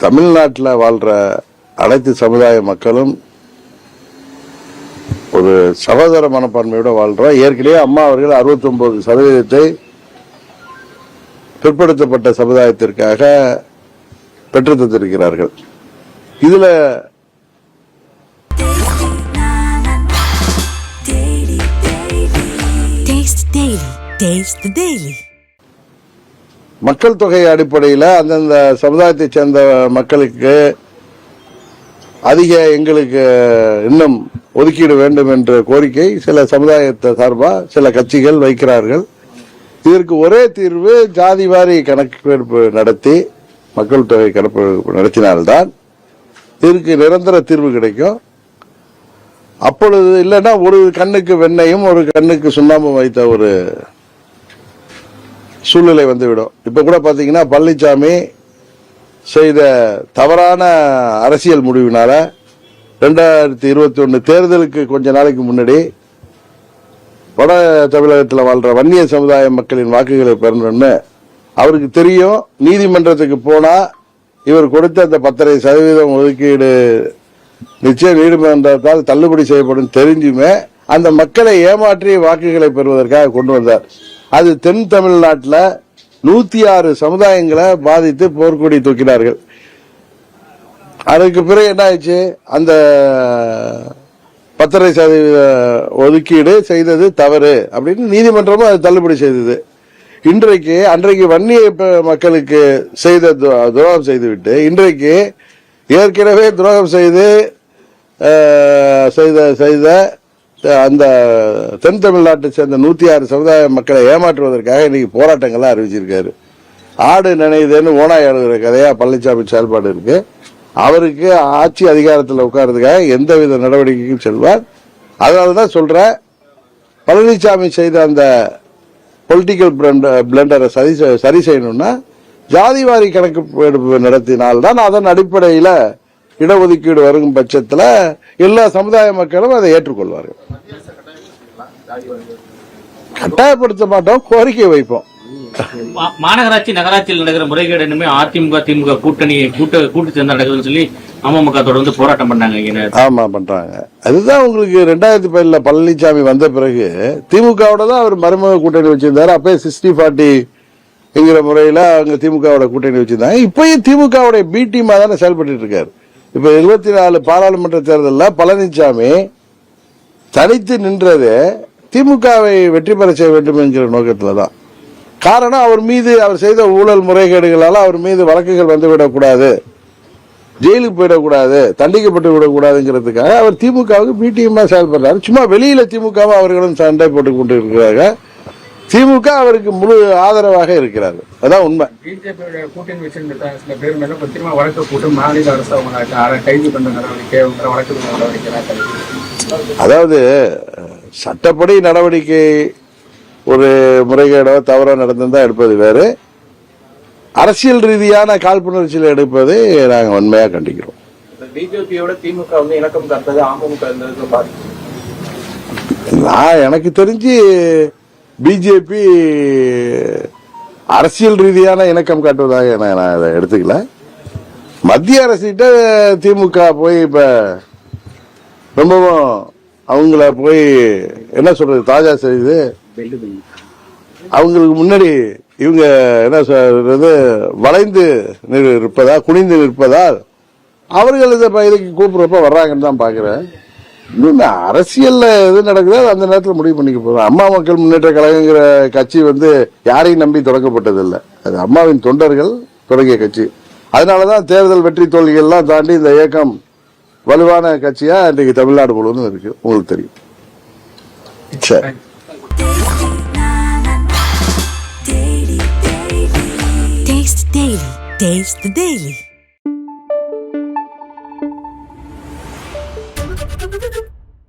தமிழ்நாட்டில் வாழ்கிற அனைத்து சமுதாய மக்களும் ஒரு சகோதர மனப்பான்மையோட வாழ்கிறோம் ஏற்கனவே அம்மா அவர்கள் 69% சதவீதத்தை பிற்படுத்தப்பட்ட சமுதாயத்திற்காக பெற்று தந்திருக்கிறார்கள் இதில் Taste the Daily. மக்கள் தொகை அடிப்படையில் அந்தந்த சமுதாயத்தைச் சேர்ந்த மக்களுக்கு அதிக எங்களுக்கு இன்னும் ஒதுக்கீடு வேண்டும் என்ற கோரிக்கை சில சமுதாயத்தை சார்பாக சில கட்சிகள் வைக்கிறார்கள். இதற்கு ஒரே தீர்வு ஜாதி வாரி கணக்கெடுப்பு நடத்தி மக்கள் தொகை கணக்கெடுப்பு நடத்தினால்தான் இதற்கு நிரந்தர தீர்வு கிடைக்கும். அப்பொழுது இல்லைன்னா ஒரு கண்ணுக்கு வெண்ணையும் ஒரு கண்ணுக்கு சுண்ணாம்பும் வைத்த ஒரு சூழ்நிலை வந்துவிடும். இப்போ கூட பார்த்தீங்கன்னா பழனிசாமி செய்த தவறான அரசியல் முடிவினால ரெண்டாயிரத்தி இருபத்தி ஒன்று தேர்தலுக்கு கொஞ்ச நாளைக்கு முன்னாடி வட தமிழகத்தில் வாழ்ற வன்னிய சமுதாய மக்களின் வாக்குகளை பெறணும்னு அவருக்கு தெரியும். நீதிமன்றத்துக்கு போனால் இவர் கொடுத்த அந்த பத்தரை சதவீதம் ஒதுக்கீடு நிச்சயம் நீதிமன்றத்தால் தள்ளுபடி செய்யப்படும் தெரிஞ்சுமே அந்த மக்களை ஏமாற்றி வாக்குகளை பெறுவதற்காக கொண்டு வந்தார். அது தென் தமிழ்நாட்டில் நூத்தி ஆறு சமுதாயங்களை பாதித்து போர்க்கொடி தூக்கினார்கள். அதுக்கு பிறகு என்ன ஆயிடுச்சு? அந்த பத்தரை சதவீத ஒதுக்கீடு செய்தது தவறு அப்படின்னு நீதிமன்றமும் அது தள்ளுபடி செய்தது. இன்றைக்கு அன்றைக்கு வன்னிய மக்களுக்கு செய்த துரோகம் செய்துவிட்டு இன்றைக்கு ஏற்கனவே துரோகம் செய்து செய்த செய்த அந்த தென் தமிழ்நாட்டை சேர்ந்த நூத்தி ஆறு சமுதாய மக்களை ஏமாற்றுவதற்காக இன்னைக்கு போராட்டங்கள்லாம் அறிவிச்சிருக்காரு. ஆடு நினைதுன்னு ஓனாய் எழுதுற கதையா பழனிசாமி செயல்பாடு இருக்கு. அவருக்கு ஆட்சி அதிகாரத்தில் உட்கார்றதுக்காக எந்தவித நடவடிக்கைக்கும் செல்வார். அதனால தான் சொல்கிறேன் பழனிசாமி செய்த அந்த பொலிட்டிக்கல் பிளண்டரை சரி சரி செய்யணும்னா ஜாதிவாரி கணக்கு எடுப்பு நடத்தினால்தான் அதன் அடிப்படையில் இடஒதுக்கீடு வரும் பட்சத்தில் எல்லா சமுதாய மக்களும் அதை ஏற்றுக்கொள்வார்கள். கட்டாயப்படுத்த மாட்டோம் கோரிக்கை வைப்போம். மாநகராட்சி நகராட்சியில் நடக்கிற முறைகேடு இனிமே அதிமுக திமுக கூட்டணி கூட்ட கூட்டு சேர்ந்து நடக்குதுன்னு சொல்லி அமமுக தொடர்ந்து போராட்டம் பண்ணாங்க ஆமா பண்றாங்க. அதுதான் உங்களுக்கு ரெண்டாயிரத்தி பதில பழனிசாமி வந்த பிறகு திமுகவோட தான் அவர் மருமக கூட்டணி வச்சிருந்தாரு. அப்பயே சிக்ஸ்டி ஃபார்ட்டி என்கிற முறையில அங்க திமுகவோட கூட்டணி வச்சிருந்தாங்க. இப்பயும் திமுகவுடைய பி டீமா தானே செயல்பட்டு இருக்காரு. இப்ப இருபத்தி நாலு பாராளுமன்ற தேர்தலில் பழனிசாமி தனித்து நின்றது திமுகவை வெற்றி பெற செய்ய வேண்டும் என்கிற நோக்கத்தில் தான் காரணம் அவர் மீது அவர் செய்த ஊழல் முறைகேடுகளால் அவர் மீது வழக்குகள் வந்துவிடக்கூடாது ஜெயிலுக்கு போயிடக்கூடாது தண்டிக்கப்பட்டு விடக்கூடாதுங்கிறதுக்காக அவர் திமுகவுக்கு பிடிஎம்மா செயல்படுறாரு. சும்மா வெளியில திமுகவும் அவர்களும் சண்டை போட்டுக் கொண்டு இருக்கிறாங்க திமுக அவருக்கு முழு ஆதரவாக இருக்கிறார் அதான் உண்மை. பிஜேபியோட கூட்டணி வச்சிருந்த சில பேர் மேல இப்ப திரும்ப வழக்கு போட்டு மாநில அரசு அவங்க அரை கைது பண்ண நடவடிக்கை வழக்கு. அதாவது சட்டப்படி நடவடிக்கை ஒரு முறைகேடோ தவறோ நடந்திருந்தா எடுப்பது வேறு. அரசியல் ரீதியான காழ்ப்புணர்ச்சியில் எடுப்பதை நாங்கள் உண்மையாக கண்டிக்கிறோம். பிஜேபியோட திமுக வந்து இணக்கம் காத்தது அமமுக நான் எனக்கு தெரிஞ்சு பிஜேபி அரசியல் ரீதியான இணக்கம் காட்டுவதாக நான் நான் அதை எடுத்துக்கல. மத்திய அரசிட்ட திமுக போய் இப்ப ரொம்பவும் அவங்கள போய் என்ன சொல்றது தாஜா செய்து அவங்களுக்கு முன்னாடி இவங்க என்ன சொல்றது வளைந்து இருப்பதா குனிந்து நிற்பதால் அவர்கள் இதை இதுக்கு கூப்பிடுறப்ப வர்றாங்கன்னு தான் பாக்குறேன். இன்னும் அரசியல்ல எது நடக்குதோ அது அந்த நேரத்தில் முடிவு பண்ணிக்க போதும் அம்மா மக்கள் முன்னேற்ற கழகங்கிற கட்சி வந்து யாரையும் நம்பி தொடங்கப்பட்டதில்லை. அது அம்மாவின் தொண்டர்கள் தொடங்கிய கட்சி. அதனால தான் தேர்தல் வெற்றி தோல்விகள்லாம் தாண்டி இந்த இயக்கம் வலுவான கட்சியா இன்றைக்கு தமிழ்நாடு முழுவதும் இருக்கு. உங்களுக்கு தெரியும். சரி. Taste the Daily.